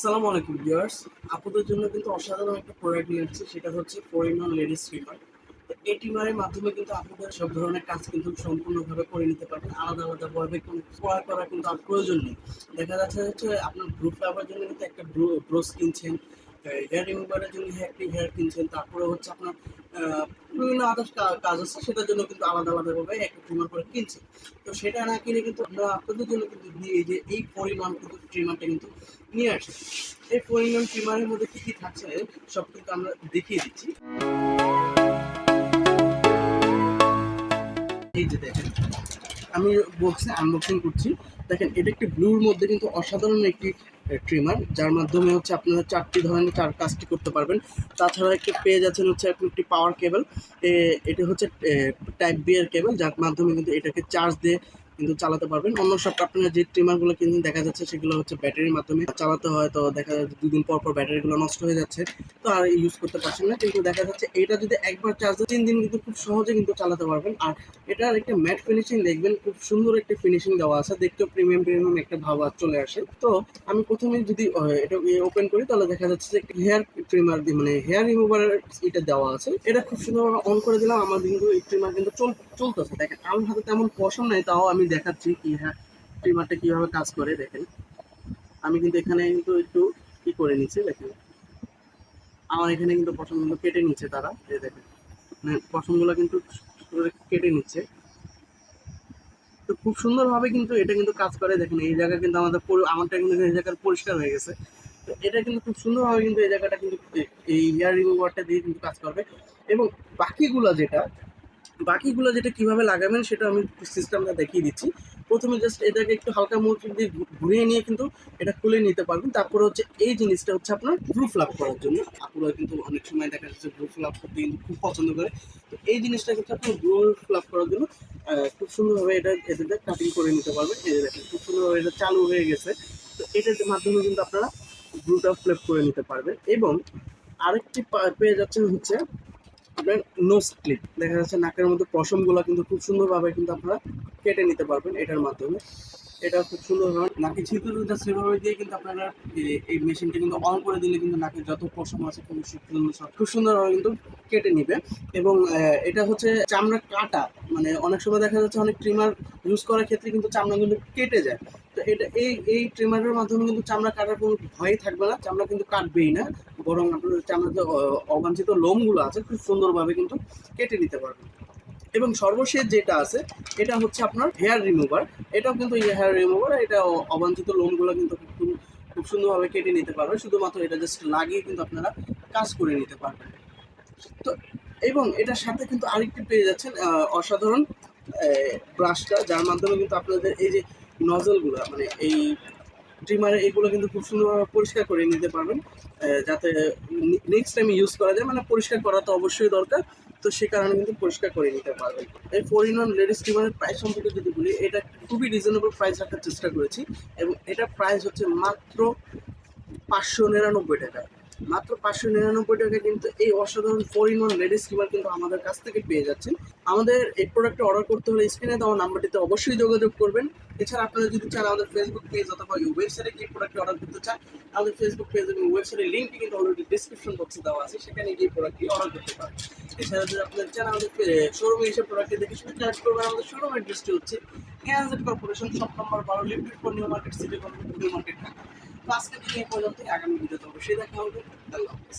আসসালামু আলাইকুম ভিউয়ার্স আপুদের জন্য কিন্তু অসাধারণ একটা প্রোডাক্ট নিয়ে আসছে, সেটা হচ্ছে ফোরিনন লেডিস ট্রিমার এই টিমারের মাধ্যমে কিন্তু আপনাদের সব ধরনের কাজ কিন্তু সম্পূর্ণভাবে করে নিতে পারবেন। আলাদা আলাদা ভাবে কোনো পড়া করার কিন্তু আর প্রয়োজন নেই। দেখা যাচ্ছে হচ্ছে আপনার গ্রুপ ফ্লাভার জন্য কিন্তু একটা ব্রোস কিনছেন হেয়ার রিমুভারের জন্য একটি হেয়ার কিনছেন, তারপরে হচ্ছে আপনার বিভিন্ন আদার্স কাজ আছে, সেটার জন্য কিন্তু আলাদা আলাদাভাবে একটা ট্রিমার করে কিনছেন তো সেটা না কিনে কিন্তু আমরা আপনাদের জন্য কিন্তু দিয়ে যে, এই পরিমাণ কিন্তু ট্রিমারটা কিন্তু নিয়ে আসে এই পরিমাণ ট্রিমারের মধ্যে কী কী থাকছে, সব কিন্তু আমরা দেখিয়ে দিচ্ছি। এই যে দেখেন, আমি বক্সে আনবক্সিং করছি। দেখেন, এটা একটি ব্লুর মধ্যে কিন্তু অসাধারণ একটি ট্রিমার যার মাধ্যমে হচ্ছে আপনারা চারটি ধরনের চার কাজটি করতে পারবেন। তাছাড়া একটি পেয়ে যাচ্ছেন হচ্ছে আপনি একটি পাওয়ার কেবল এটি হচ্ছে টাইপ বিয়ের কেবল যার মাধ্যমে কিন্তু এটাকে চার্জ দিয়ে কিন্তু চালাতে পারবেন। অন্য সব আপনারা যে ট্রিমারগুলো কিন্তু দেখা যাচ্ছে সেগুলো হচ্ছে ব্যাটারির মাধ্যমে চালাতে হয়। তো দেখা যাচ্ছে দুদিন পর পর ব্যাটারিগুলো নষ্ট হয়ে যাচ্ছে। তো আর ইউজ করতে পারছেন না। কিন্তু দেখা যাচ্ছে এটা যদি একবার চার্জ তিন দিন কিন্তু খুব সহজে কিন্তু চালাতে পারবেন। আর এটার একটা ম্যাট ফিনিশিং দেখবেন, খুব সুন্দর একটা ফিনিশিং দেওয়া আছে। দেখতেও প্রিমিয়াম প্রিমিয়াম একটা ভাব চলে আসে। তো আমি প্রথমে যদি এটা ওপেন করি, তাহলে দেখা যাচ্ছে যে হেয়ার ট্রিমার মানে হেয়ার রিমুভারের এটা দেওয়া আছে। এটা খুব সুন্দরভাবে অন করে দিলাম। আমার কিন্তু এই ট্রিমার কিন্তু চল, চলতেছে। দেখেন, আমার হাতে তেমন পছন্দ নাই, তাও আমি দেখাচ্ছি কি হ্যাঁ ট্রিমারটা কীভাবে কাজ করে দেখেন। আমি কিন্তু এখানে কিন্তু একটু কি করে নিচ্ছি, দেখেন। আমার এখানে কিন্তু পশমগুলো কেটে নিচ্ছে তারা, এই দেখেন। মানে পছন্দগুলো কিন্তু কেটে নিচ্ছে। তো খুব সুন্দরভাবে কিন্তু এটা কিন্তু কাজ করে, দেখেন। এই জায়গা কিন্তু আমাদের আমারটা কিন্তু এই জায়গার পরিষ্কার হয়ে গেছে। তো এটা কিন্তু খুব সুন্দরভাবে কিন্তু এই জায়গাটা কিন্তু এই হেয়ার রিমুভারটা দিয়ে কিন্তু কাজ করবে। এবং বাকিগুলো যেটা বাকিগুলো যেটা কীভাবে লাগাবেন সেটা আমি সিস্টেমটা দেখিয়ে দিচ্ছি। প্রথমে জাস্ট এটাকে একটু হালকা মোটর দিয়ে ঘুরিয়ে নিয়ে কিন্তু এটা খুলে নিতে পারবেন। তারপরে হচ্ছে এই জিনিসটা হচ্ছে আপনার গ্রুপ লাভ করার জন্য। আপনারা কিন্তু অনেক সময় দেখা যাচ্ছে গ্রুপ লাভ করতে কিন্তু খুব পছন্দ করে। তো এই জিনিসটা কিন্তু আপনি গ্রুপ লাভ করার জন্য খুব সুন্দরভাবে এটা এটাতে কাটিং করে নিতে পারবেন। এই দেখেন, খুব সুন্দরভাবে এটা চালু হয়ে গেছে। তো এটার মাধ্যমে কিন্তু আপনারা গ্রুপটা ফ্লেপ করে নিতে পারবেন। এবং আরেকটি পেয়ে যাচ্ছেন হচ্ছে আপনার নোজ ক্লিপ দেখা যাচ্ছে নাকের মধ্যে পশমগুলো কিন্তু খুব সুন্দরভাবে কিন্তু আপনারা কেটে নিতে পারবেন এটার মাধ্যমে। এটা খুব সুন্দরভাবে নাকে ছিদ্রটা সেভাবে দিয়ে কিন্তু আপনারা এই মেশিনটা কিন্তু অন করে দিলে কিন্তু নাকের যত পশম আছে খুব সুন্দর খুব সুন্দরভাবে কিন্তু কেটে নিবে। এবং এটা হচ্ছে চামড়া কাটা মানে অনেক সময় দেখা যাচ্ছে অনেক ট্রিমার ইউজ করার ক্ষেত্রে কিন্তু চামড়া কিন্তু কেটে যায়। তো এটা, এই এই ট্রিমারের মাধ্যমে কিন্তু চামড়া কাটার কোনো ভয়ই থাকবে না, চামড়া কিন্তু কাটবেই না। বরং আপনার চামড়ার যে অবাঞ্ছিত লোমগুলো আছে, খুব সুন্দরভাবে কিন্তু কেটে নিতে পারবেন। এবং সর্বশেষ যেটা আছে, এটা হচ্ছে আপনার হেয়ার রিমুভার এটাও কিন্তু হেয়ার রিমুভার এটা অবাঞ্ছিত লোমগুলো কিন্তু খুব খুব সুন্দরভাবে কেটে নিতে পারবে শুধুমাত্র এটা জাস্ট লাগিয়ে কিন্তু আপনারা কাজ করে নিতে পারবেন। তো, এবং এটার সাথে কিন্তু আরেকটি পেয়ে যাচ্ছেন অসাধারণ ব্রাশটা যার মাধ্যমে কিন্তু আপনাদের এই যে নজলগুলো মানে এই ট্রিমারে এগুলো কিন্তু খুব সুন্দরভাবে পরিষ্কার করে নিতে পারবেন। যাতে নেক্সট টাইম ইউজ করা যায় মানে পরিষ্কার করা তো অবশ্যই দরকার। তো সে কারণে কিন্তু পরিষ্কার করে নিতে পারবেন। এই ফোর ইন ওয়ান লেডিস ট্রিমারের প্রাইস সম্পর্কে যদি বলি, এটা খুবই রিজনেবল প্রাইস রাখার চেষ্টা করেছি এবং এটা প্রাইস হচ্ছে মাত্র পাঁচশো নিরানব্বই টাকা। মাত্র পাঁচশো নিরানব্বই টাকা কিন্তু এই অসাধারণ four in one ladies trimmer কিন্তু আমাদের কাছ থেকে পেয়ে যাচ্ছেন। আমাদের এই প্রোডাক্টটা অর্ডার করতে হলে স্ক্রিনে দেওয়া নাম্বারটিতে অবশ্যই যোগাযোগ করবেন। এছাড়া আপনারা যদি চান আমাদের ফেসবুক পেজ অথবা ওয়েবসাইটে গিয়ে প্রোডাক্টটি অর্ডার করতে চান, আমাদের ফেসবুক পেজ এবং ওয়েবসাইটের লিঙ্কটি কিন্তু অলরেডি ডিসক্রিপশন বক্সে দেওয়া আছে। সেখানে গিয়ে প্রোডাক্টটি অর্ডার করতে পারেন এছাড়া যদি আপনারা চান আমাদের শোরুমে এসে প্রোডাক্টটি দেখে শুনে কালেক্ট করবেন, আমাদের শোরুম অ্যাড্রেসটি হচ্ছে কর্পোরেশন সব নম্বর বারো for New Market city corporation market Dhaka তো আজকে দিন এই পর্যন্ত আগামী ভিডিওতে অবশ্যই দেখা হবে। আল্লাহ হাফেজ।